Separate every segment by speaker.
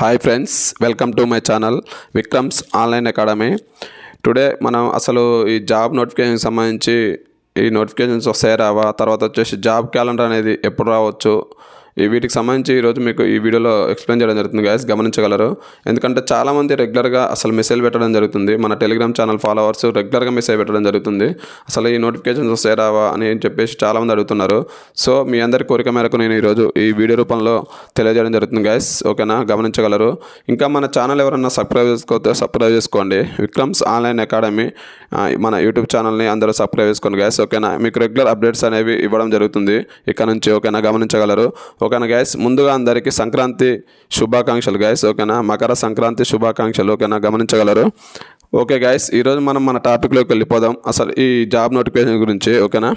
Speaker 1: Hi friends welcome to my channel Vikrams online academy today మనం అసలు ఈ job notification సంబంధించి ఈ నోటిఫికేషన్స్ వస్తాయి రావా? తర్వాత వచ్చేసి జాబ్ క్యాలెండర్ అనేది ఎప్పుడు రావచ్చు? ఈ వీటికి సంబంధించి ఈరోజు మీకు ఈ వీడియోలో ఎక్స్ప్లెయిన్ చేయడం జరుగుతుంది గాయస్ గమనించగలరు. ఎందుకంటే చాలామంది రెగ్యులర్గా అసలు మెసేజ్ పెట్టడం జరుగుతుంది. మన టెలిగ్రామ్ ఛానల్ ఫాలోవర్స్ రెగ్యులర్గా మెసేజ్ పెట్టడం జరుగుతుంది. అసలు ఈ నోటిఫికేషన్స్ వస్తాయి రావా అని చెప్పేసి చాలామంది అడుగుతున్నారు. సో మీ అందరి కోరిక మేరకు నేను ఈరోజు ఈ వీడియో రూపంలో తెలియజేయడం జరుగుతుంది గాయస్ ఓకేనా? గమనించగలరు. ఇంకా మన ఛానల్ ఎవరన్నా సబ్స్క్రైబ్ చేసుకోతే సబ్స్క్రైబ్ చేసుకోండి. విక్రమ్స్ ఆన్లైన్ అకాడమీ మన యూట్యూబ్ ఛానల్ని అందరూ సబ్స్క్రైబ్ చేసుకోండి గ్యాస్ ఓకేనా? మీకు రెగ్యులర్ అప్డేట్స్ అనేవి ఇవ్వడం జరుగుతుంది. ఇక్కడ నుంచి ఓకేనా? గమనించగలరు. ఓకేనా గ్యాస్ ముందుగా అందరికీ సంక్రాంతి శుభాకాంక్షలు గ్యాస్ ఓకేనా? మకర సంక్రాంతి శుభాకాంక్షలు ఓకేనా? గమనించగలరు. ఓకే గ్యాస్ ఈరోజు మనం మన టాపిక్లోకి వెళ్ళిపోదాం. అసలు ఈ జాబ్ నోటిఫికేషన్ గురించి ఓకేనా?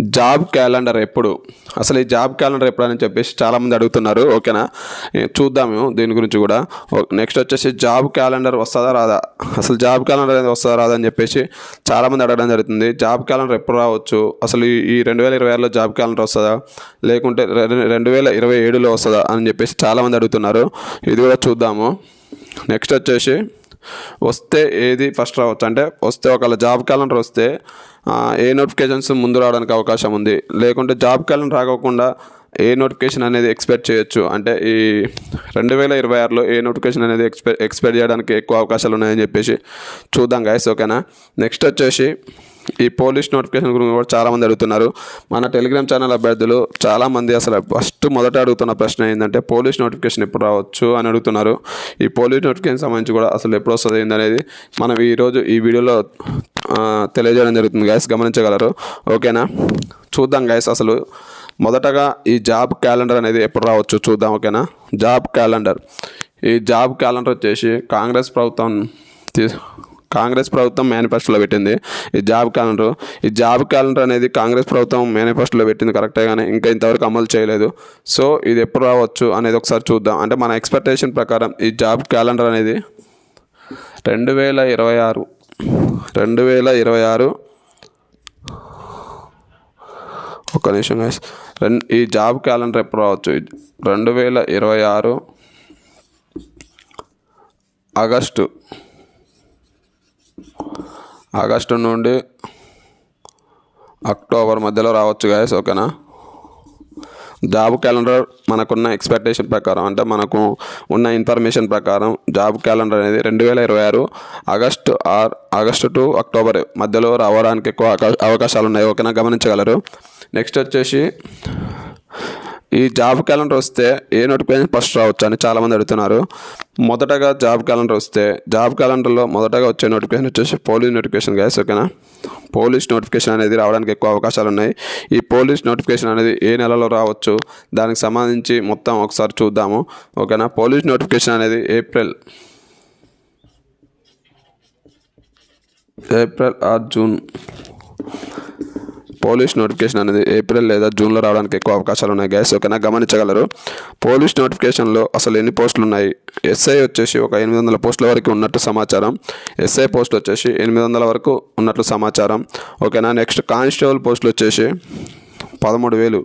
Speaker 1: జాబ్ క్యాలెండర్ ఎప్పుడు? అసలు ఈ జాబ్ క్యాలెండర్ ఎప్పుడు అని చెప్పేసి చాలామంది అడుగుతున్నారు ఓకేనా? చూద్దాము దీని గురించి కూడా. నెక్స్ట్ వచ్చేసి జాబ్ క్యాలెండర్ వస్తుందా రాదా? అసలు జాబ్ క్యాలెండర్ అనేది వస్తుందా రాదా అని చెప్పేసి చాలామంది అడగడం జరుగుతుంది. జాబ్ క్యాలెండర్ ఎప్పుడు రావచ్చు? అసలు ఈ- రెండు వేల ఇరవై ఆరులో జాబ్ క్యాలెండర్ వస్తుందా? లేకుంటే రెండు వేల ఇరవై ఏడులో వస్తుందా అని చెప్పేసి చాలామంది అడుగుతున్నారు. ఇది కూడా చూద్దాము. నెక్స్ట్ వచ్చేసి వస్తే ఏది ఫస్ట్ రావచ్చు? అంటే వస్తే ఒకవేళ జాబ్ క్యాలెండర్ వస్తే ఏ నోటిఫికేషన్స్ ముందు రావడానికి అవకాశం ఉంది? లేకుంటే జాబ్ క్యాలెండర్ రాకోకుండా ఏ నోటిఫికేషన్ అనేది ఎక్స్పెక్ట్ చేయొచ్చు? అంటే ఈ రెండు వేల ఇరవై ఆరులో ఏ నోటిఫికేషన్ అనేది ఎక్స్పెక్ట్ ఎక్స్పెక్ట్ చేయడానికి ఎక్కువ అవకాశాలు ఉన్నాయని చెప్పేసి చూద్దాం గాయస్ ఓకేనా నెక్స్ట్ వచ్చేసి ఈ పోలీస్ నోటిఫికేషన్ గురించి కూడా చాలామంది అడుగుతున్నారు. మన టెలిగ్రామ్ ఛానల్ అభ్యర్థులు చాలామంది అసలు ఫస్ట్ మొదట అడుగుతున్న ప్రశ్న ఏంటంటే పోలీస్ నోటిఫికేషన్ ఎప్పుడు రావచ్చు అని అడుగుతున్నారు. ఈ పోలీస్ నోటిఫికేషన్ సంబంధించి కూడా అసలు ఎప్పుడు వస్తుంది ఏంటనేది మనం ఈరోజు ఈ వీడియోలో తెలియజేయడం జరుగుతుంది గాయస్ గమనించగలరు. ఓకేనా? చూద్దాం గాయస్ అసలు మొదటగా ఈ జాబ్ క్యాలెండర్ అనేది ఎప్పుడు రావచ్చు చూద్దాం ఓకేనా? Job calendar. ఈ జాబ్ క్యాలెండర్ వచ్చేసి కాంగ్రెస్ ప్రభుత్వం తీ- కాంగ్రెస్ ప్రభుత్వం మేనిఫెస్టోలో పెట్టింది. ఈ జాబ్ క్యాలెండర్ ఈ జాబ్ క్యాలెండర్ అనేది కాంగ్రెస్ ప్రభుత్వం మేనిఫెస్టోలో పెట్టింది కరెక్టే కానీ ఇంకా ఇంతవరకు అమలు చేయలేదు. సో ఇది ఎప్పుడు రావచ్చు అనేది ఒకసారి చూద్దాం. అంటే మన ఎక్స్పెక్టేషన్ ప్రకారం ఈ జాబ్ క్యాలెండర్ అనేది రెండు వేల ఇరవై ఆరు రెండు వేల ఇరవై ఆరు ఒక్క నిమిషం రెండు ఈ జాబ్ క్యాలెండర్ ఎప్పుడు రావచ్చు? రెండు వేల ఇరవై ఆరు ఆగస్టు. ఆగస్టు నుండి అక్టోబర్ మధ్యలో రావచ్చు గాయస్ ఓకేనా జాబ్ క్యాలెండర్ మనకున్న ఎక్స్పెక్టేషన్ ప్రకారం అంటే మనకు ఉన్న ఇన్ఫర్మేషన్ ప్రకారం జాబ్ క్యాలెండర్ అనేది రెండు వేల ఇరవై ఆరు August or August to October మధ్యలో రావడానికి ఎక్కువ అవకాశాలు ఉన్నాయి ఓకేనా గమనించగలరు? నెక్స్ట్ వచ్చేసి ఈ జాబ్ క్యాలెండర్ వస్తే ఏ నోటిఫికేషన్ ఫస్ట్ రావచ్చు అని చాలామంది అడుగుతున్నారు. మొదటగా జాబ్ క్యాలెండర్ వస్తే జాబ్ క్యాలెండర్లో మొదటగా వచ్చే నోటిఫికేషన్ వచ్చేసి పోలీస్ నోటిఫికేషన్ గ్యాస్ ఓకేనా పోలీస్ నోటిఫికేషన్ అనేది రావడానికి ఎక్కువ అవకాశాలు ఉన్నాయి. ఈ పోలీస్ నోటిఫికేషన్ అనేది ఏ నెలలో రావచ్చు దానికి సంబంధించి మొత్తం ఒకసారి చూద్దాము ఓకేనా పోలీస్ నోటిఫికేషన్ అనేది April April or June. Police notification అనేది ఏప్రిల్ లేదా జూన్లో రావడానికి ఎక్కువ అవకాశాలు ఉన్నాయి గ్యాస్ ఓకేనా? గమనించగలరు. పోలీస్ నోటిఫికేషన్లో అసలు ఎన్ని పోస్టులు ఉన్నాయి? ఎస్ఐ వచ్చేసి ఒక ఎనిమిది వందల పోస్టుల వరకు ఉన్నట్టు సమాచారం. ఎస్ఐ పోస్ట్ వచ్చేసి ఎనిమిది వందల వరకు ఉన్నట్లు సమాచారం. ఓకేనా? నెక్స్ట్ కానిస్టేబుల్ పోస్టులు వచ్చేసి పదమూడు వేలు.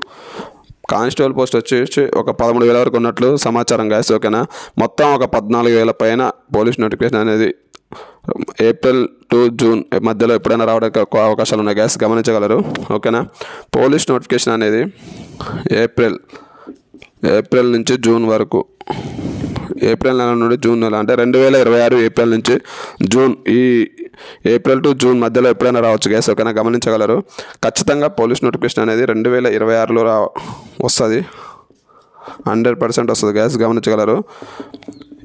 Speaker 1: కానిస్టేబుల్ పోస్ట్ వచ్చేసి ఒక పదమూడు వేల వరకు ఉన్నట్లు సమాచారం గాయస్ ఓకేనా? మొత్తం ఒక పద్నాలుగు వేల పైన పోలీస్ నోటిఫికేషన్ అనేది ఏప్రిల్ టు జూన్ మధ్యలో ఎప్పుడైనా రావడానికి ఎక్కువ అవకాశాలు ఉన్నాయి గ్యాస్ గమనించగలరు ఓకేనా? పోలీస్ నోటిఫికేషన్ అనేది ఏప్రిల్ ఏప్రిల్ నుంచి జూన్ వరకు ఏప్రిల్ నెల నుండి జూన్ నెల అంటే రెండు వేల ఇరవై ఆరు ఏప్రిల్ నుంచి జూన్ ఈ ఏప్రిల్ టు జూన్ మధ్యలో ఎప్పుడైనా రావచ్చు గ్యాస్ ఓకేనా? గమనించగలరు. ఖచ్చితంగా పోలీస్ నోటిఫికేషన్ అనేది రెండు వేల ఇరవై ఆరులో రా వస్తుంది. హండ్రెడ్ పర్సెంట్ వస్తుంది గ్యాస్ గమనించగలరు.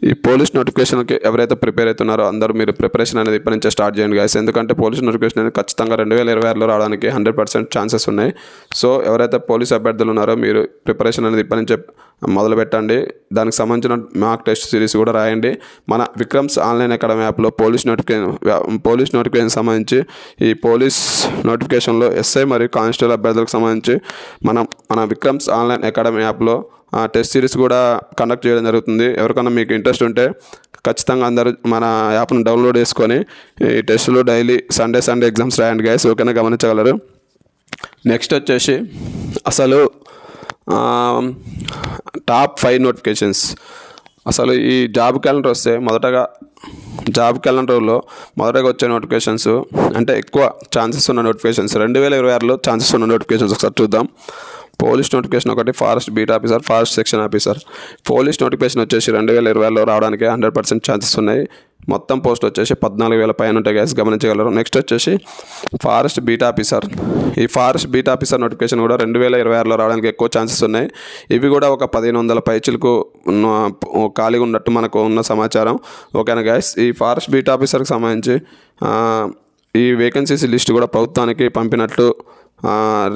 Speaker 1: ఈ పోలీస్ నోటిఫికేషన్కి ఎవరైతే ప్రిపేర్ అవుతున్నారో అందరూ మీరు ప్రిపరేషన్ అనేది ఇప్పటి నుంచే స్టార్ట్ చేయండి గాయస్ ఎందుకంటే పోలీస్ నోటిఫికేషన్ అనేది ఖచ్చితంగా రెండు వేల ఇరవై ఆరులో రావడానికి హండ్రెడ్ పర్సెంట్ ఛాన్సెస్ ఉన్నాయి. సో ఎవరైతే పోలీస్ అభ్యర్థులు ఉన్నారో మీరు ప్రిపరేషన్ అనేది ఇప్పటి నుంచే మొదలు పెట్టండి. దానికి సంబంధించిన మాక్ టెస్ట్ సిరీస్ కూడా రాయండి. మన విక్రమ్స్ ఆన్లైన్ అకాడమీ యాప్లో పోలీస్ నోటిఫికేషన్ పోలీస్ నోటిఫికేషన్ సంబంధించి ఈ పోలీస్ నోటిఫికేషన్లో ఎస్ఐ మరియు కానిస్టేబుల్ అభ్యర్థులకు సంబంధించి మనం మన విక్రమ్స్ ఆన్లైన్ అకాడమీ యాప్లో టెస్ట్ సిరీస్ కూడా కండక్ట్ చేయడం జరుగుతుంది. ఎవరికైనా మీకు ఇంట్రెస్ట్ ఉంటే ఖచ్చితంగా అందరూ మన యాప్ను డౌన్లోడ్ చేసుకొని ఈ టెస్టులు డైలీ సండే సండే ఎగ్జామ్స్ రాయండి గైస్ ఓకేనా? గమనించగలరు. నెక్స్ట్ వచ్చేసి అసలు టాప్ ఫైవ్ నోటిఫికేషన్స్ అసలు ఈ జాబ్ క్యాలెండర్ వస్తే మొదటగా జాబ్ క్యాలెండర్లో మొదటగా వచ్చే నోటిఫికేషన్స్ అంటే ఎక్కువ ఛాన్సెస్ ఉన్న నోటిఫికేషన్స్. రెండు వేల ఇరవై ఆరులో ఛాన్సెస్ ఉన్న నోటిఫికేషన్స్ ఒకసారి చూద్దాం. పోలీస్ నోటిఫికేషన్ ఒకటి forest beat officer forest section officer. Police notification వచ్చేసి రెండు వేల ఇరవైలో రావడానికి హండ్రెడ్ పర్సెంట్ ఛాన్సెస్ ఉన్నాయి. మొత్తం పోస్ట్ వచ్చేసి పద్నాలుగు వేల పైన ఉంటాయి గ్యాస్ గమనించగలరు. నెక్స్ట్ వచ్చేసి ఫారెస్ట్ బీట్ ఆఫీసర్ ఈ ఫారెస్ట్ బీట్ ఆఫీసర్ నోటిఫికేషన్ కూడా రెండు వేల ఇరవై ఆరులో రావడానికి ఎక్కువ ఛాన్సెస్ ఉన్నాయి. ఇవి కూడా ఒక పదిహేను వందల పైచులకు ఉన్న- ఖాళీగా ఉన్నట్టు మనకు ఉన్న సమాచారం. ఓకేనా గ్యాస్ ఈ ఫారెస్ట్ బీట్ ఆఫీసర్కి సంబంధించి ఈ వేకెన్సీస్ లిస్ట్ కూడా ప్రభుత్వానికి పంపినట్లు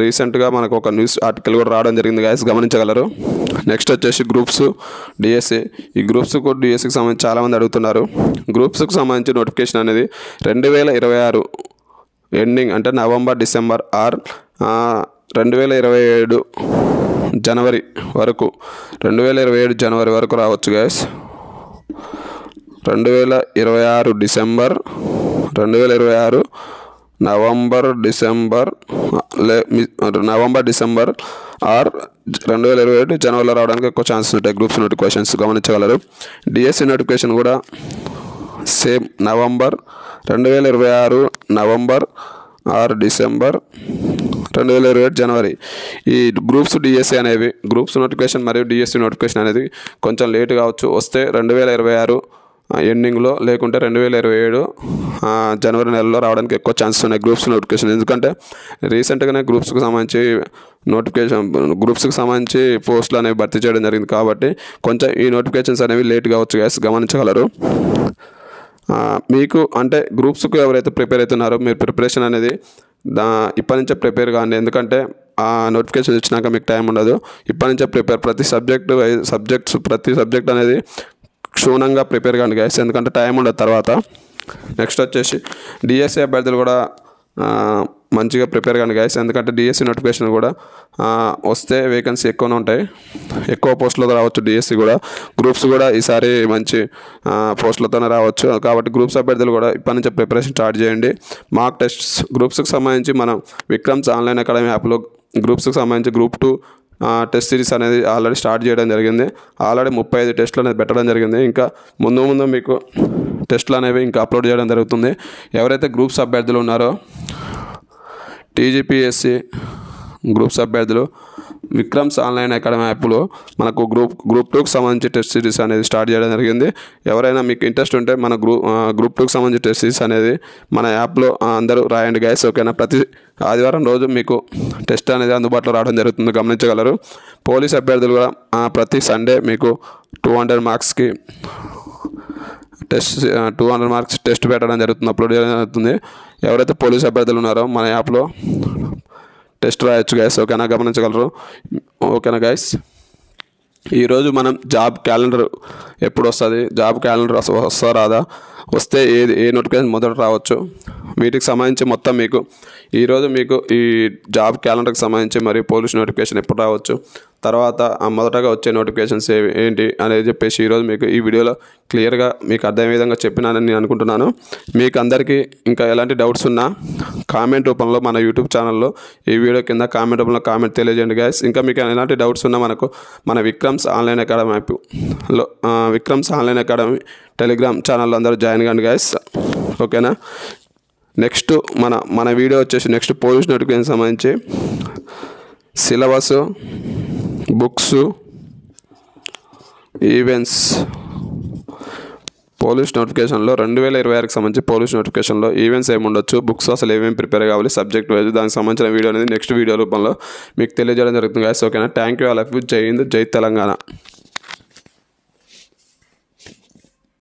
Speaker 1: రీసెంట్గా మనకు ఒక న్యూస్ ఆర్టికల్ కూడా రావడం జరిగింది గాయస్ గమనించగలరు. నెక్స్ట్ వచ్చేసి గ్రూప్స్ డిఎస్సి ఈ గ్రూప్స్ కూడా డిఎస్సికి సంబంధించి చాలామంది అడుగుతున్నారు. గ్రూప్స్కి సంబంధించి నోటిఫికేషన్ అనేది రెండు వేల ఇరవై ఆరు ఎండింగ్ అంటే నవంబర్ డిసెంబర్ ఆర్ రెండు వేల ఇరవై ఏడు జనవరి వరకు. రెండు వేల ఇరవై ఏడు జనవరి వరకు రావచ్చు గ్యాస్ రెండు వేల ఇరవై ఆరు డిసెంబర్ రెండు వేల ఇరవై ఆరు నవంబర్ డిసెంబర్ లే నవంబర్ డిసెంబర్ ఆర్ రెండు వేల ఇరవై ఏడు జనవరిలో రావడానికి ఎక్కువ ఛాన్సెస్ ఉంటాయి. గ్రూప్స్ నోటిఫికేషన్స్ గమనించగలరు. డిఎస్సి నోటిఫికేషన్ కూడా సేమ్ నవంబర్ రెండు వేల ఇరవై ఆరు నవంబర్ ఆరు డిసెంబర్ రెండు వేల ఇరవై ఏడు జనవరి. ఈ గ్రూప్స్ డిఎస్సి అనేవి గ్రూప్స్ నోటిఫికేషన్ మరియు డిఎస్సి నోటిఫికేషన్ అనేది కొంచెం లేట్ కావచ్చు. వస్తే రెండు వేల ఇరవై ఆరు ఎండింగ్లో లేకుంటే రెండు వేల ఇరవై ఏడు జనవరి నెలలో రావడానికి ఎక్కువ ఛాన్సెస్ ఉన్నాయి గ్రూప్స్ నోటిఫికేషన్ ఎందుకంటే రీసెంట్గానే గ్రూప్స్కి సంబంధించి నోటిఫికేషన్ గ్రూప్స్కి సంబంధించి పోస్టులు అనేవి భర్తీ చేయడం జరిగింది కాబట్టి కొంచెం ఈ నోటిఫికేషన్స్ అనేవి లేట్ కావచ్చు గ్యాస్ గమనించగలరు. మీకు అంటే గ్రూప్స్కు ఎవరైతే ప్రిపేర్ అవుతున్నారో మీరు ప్రిపరేషన్ అనేది దా ఇప్పటి నుంచే ప్రిపేర్ కానీ ఎందుకంటే ఆ నోటిఫికేషన్ వచ్చినాక మీకు టైం ఉండదు. ఇప్పటి నుంచే ప్రిపేర్ ప్రతి సబ్జెక్టు సబ్జెక్ట్స్ ప్రతి సబ్జెక్ట్ అనేది క్షుణ్ణంగా ప్రిపేర్ కాండి గైస్ ఎందుకంటే టైం ఉండదు తర్వాత. నెక్స్ట్ వచ్చేసి డిఎస్సీ అభ్యర్థులు కూడా మంచిగా ప్రిపేర్ కాండి గైస్ ఎందుకంటే డిఎస్సీ నోటిఫికేషన్ కూడా వస్తే వేకెన్సీ ఎక్కువనే ఉంటాయి. ఎక్కువ పోస్టులతో రావచ్చు డిఎస్సి కూడా. గ్రూప్స్ కూడా ఈసారి మంచి పోస్టులతోనే రావచ్చు. కాబట్టి గ్రూప్స్ అభ్యర్థులు కూడా ఇప్పటి నుంచే ప్రిపరేషన్ స్టార్ట్ చేయండి. మార్క్ టెస్ట్స్ గ్రూప్స్కి సంబంధించి మనం విక్రమ్స్ ఆన్లైన్ అకాడమీ యాప్లో గ్రూప్స్కి సంబంధించి గ్రూప్ టూ టెస్ట్ సిరీస్ అనేది ఆల్రెడీ స్టార్ట్ చేయడం జరిగింది. ఆల్రెడీ ముప్పై ఐదు టెస్టులు అనేది పెట్టడం జరిగింది. ఇంకా ముందు ముందు మీకు టెస్టులు అనేవి ఇంకా అప్లోడ్ చేయడం జరుగుతుంది. ఎవరైతే గ్రూప్స్ అభ్యర్థులు ఉన్నారో టీజీపీఎస్సి గ్రూప్స్ అభ్యర్థులు విక్రమ్స్ ఆన్లైన్ అకాడమీ యాప్లో మనకు గ్రూప్ గ్రూప్ టూకి సంబంధించి టెస్ట్ సిరీస్ అనేది స్టార్ట్ చేయడం జరిగింది. ఎవరైనా మీకు ఇంట్రెస్ట్ ఉంటే మన గ్రూప్ గ్రూప్ టూకి సంబంధించి టెస్ట్ సిరీస్ అనేది మన యాప్లో అందరూ రాయండి గైస్ ఓకేనా? ప్రతి ఆదివారం రోజు మీకు టెస్ట్ అనేది అందుబాటులో రావడం జరుగుతుంది గమనించగలరు. పోలీస్ అభ్యర్థులు కూడా ప్రతి సండే మీకు టూ హండ్రెడ్ మార్క్స్కి test two hundred marks test పెట్టడం జరుగుతుంది అప్లోడ్ చేయడం జరుగుతుంది. ఎవరైతే పోలీస్ అభ్యర్థులు ఉన్నారో మన యాప్లో టెస్ట్ రాయొచ్చు గైస్ ఓకేనా? గమనించగలరు? ఓకేనా గైస్ ఈరోజు మనం జాబ్ క్యాలెండర్ ఎప్పుడు వస్తుంది జాబ్ క్యాలెండర్ వస్తా రాదా? వస్తే ఏది ఏ నోటిఫికేషన్ మొదట రావచ్చు. వీటికి సంబంధించి మొత్తం మీకు ఈరోజు మీకు ఈ జాబ్ క్యాలెండర్కి సంబంధించి మరియు పోలీస్ నోటిఫికేషన్ ఎప్పుడు రావచ్చు. తర్వాత ఆ మొదటగా వచ్చే నోటిఫికేషన్స్ ఏవి ఏంటి అనేది చెప్పేసి ఈరోజు మీకు ఈ వీడియోలో క్లియర్గా మీకు అర్థమయ్యే విధంగా చెప్పినానని నేను అనుకుంటున్నాను. మీకు అందరికీ ఇంకా ఎలాంటి డౌట్స్ ఉన్నా కామెంట్ రూపంలో మన యూట్యూబ్ ఛానల్లో ఈ వీడియో కింద కామెంట్ రూపంలో కామెంట్ తెలియజేయండి గాయస్ ఇంకా మీకు ఎలాంటి డౌట్స్ ఉన్నా మనకు మన విక్రమ్స్ ఆన్లైన్ అకాడమీ యాప్లో Vikram's online academy Telegram channel అందరూ జాయిన్ కండి గాయస్ ఓకేనా నెక్స్ట్ మన మన వీడియో వచ్చేసి నెక్స్ట్ పోలీస్ నోటిఫికేషన్ సంబంధించి సిలబస్ బుక్స్ ఈవెంట్స్ పోలీస్ నోటిఫికేషన్లో రెండు వేల ఇరవై ఆరుకి సంబంధించి పోలీస్ నోటిఫికేషన్లో ఈవెంట్స్ ఏమి ఉండొచ్చు బుక్స్ అసలు ఏమేమి ప్రిపేర్ కావాలి సబ్జెక్ట్ వైజ్ దానికి సంబంధించిన వీడియో అనేది నెక్స్ట్ వీడియో రూపంలో మీకు తెలియజేయడం జరుగుతుంది గాయస్ ఓకేనా thank you all of you Jai Hind Jai Telangana